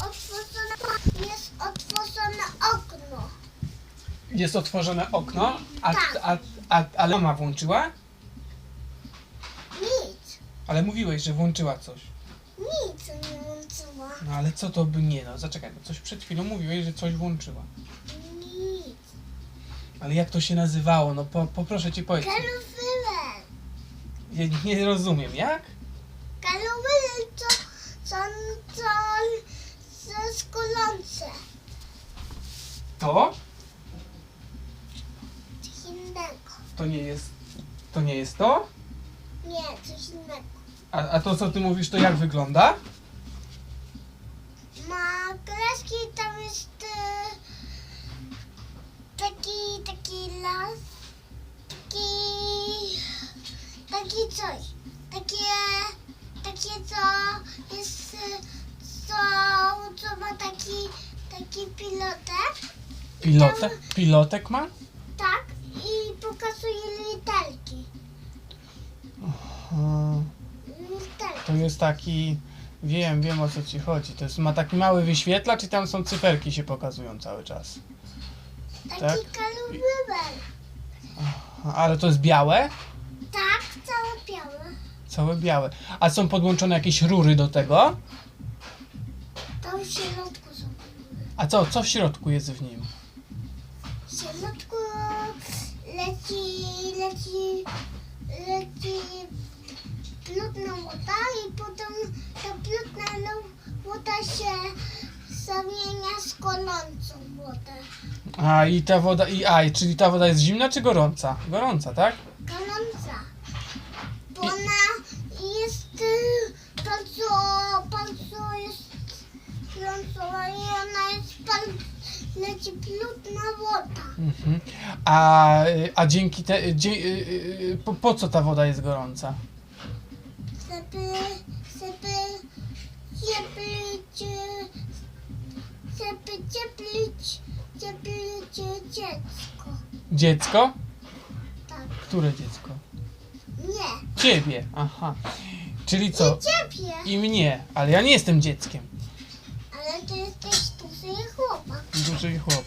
otworzone, jest otworzone okno. Jest otworzone okno, a, Tak. a, a, ale mama włączyła? Nic, Ale mówiłeś, że włączyła coś. nic nie włączyła. No ale co to by nie, no zaczekaj, no coś przed chwilą mówiłeś, że coś włączyła. Nic. Ale jak to się nazywało? No po, poproszę cię powiedz. Kalufyle. Ja nie rozumiem, jak? Kalufyle to są to ze skolące. To? Coś innego. To nie jest, to nie jest to? Nie, coś innego. A, a to co ty mówisz, to jak wygląda? Ma kreski, tam jest e, taki, taki las, taki, taki coś, taki, taki pilotek, Pilotek? Pilotek ma? tak, i pokazuje literki, literki. To jest taki, wiem, wiem o co ci chodzi. To jest, ma taki mały wyświetlacz i tam są cyferki się pokazują cały czas. Taki tak? Ale to jest białe? Tak, całe białe. Całe białe. A są podłączone jakieś rury do tego? Tam w środku są. A co, co w środku jest w nim? W środku leci, leci, leci plutna woda i potem ta plutna lo- woda się zamienia z gorącą wodę. A i ta woda, i a, czyli ta woda jest zimna czy gorąca? Gorąca, tak? Gorąca. Bo ona jest y, bardzo, bardzo jest i ona jest bardzo, leci plutna woda. Mhm. A, y, a dzięki te, dzie, y, y, po, po co ta woda jest gorąca? żeby, żeby cieplić, żeby cieplić, cieplić dziecko. Dziecko? Tak. Które dziecko? Nie, Ciebie, aha. Czyli co? nie ciebie, I mnie, ale ja nie jestem dzieckiem. Ale ty jesteś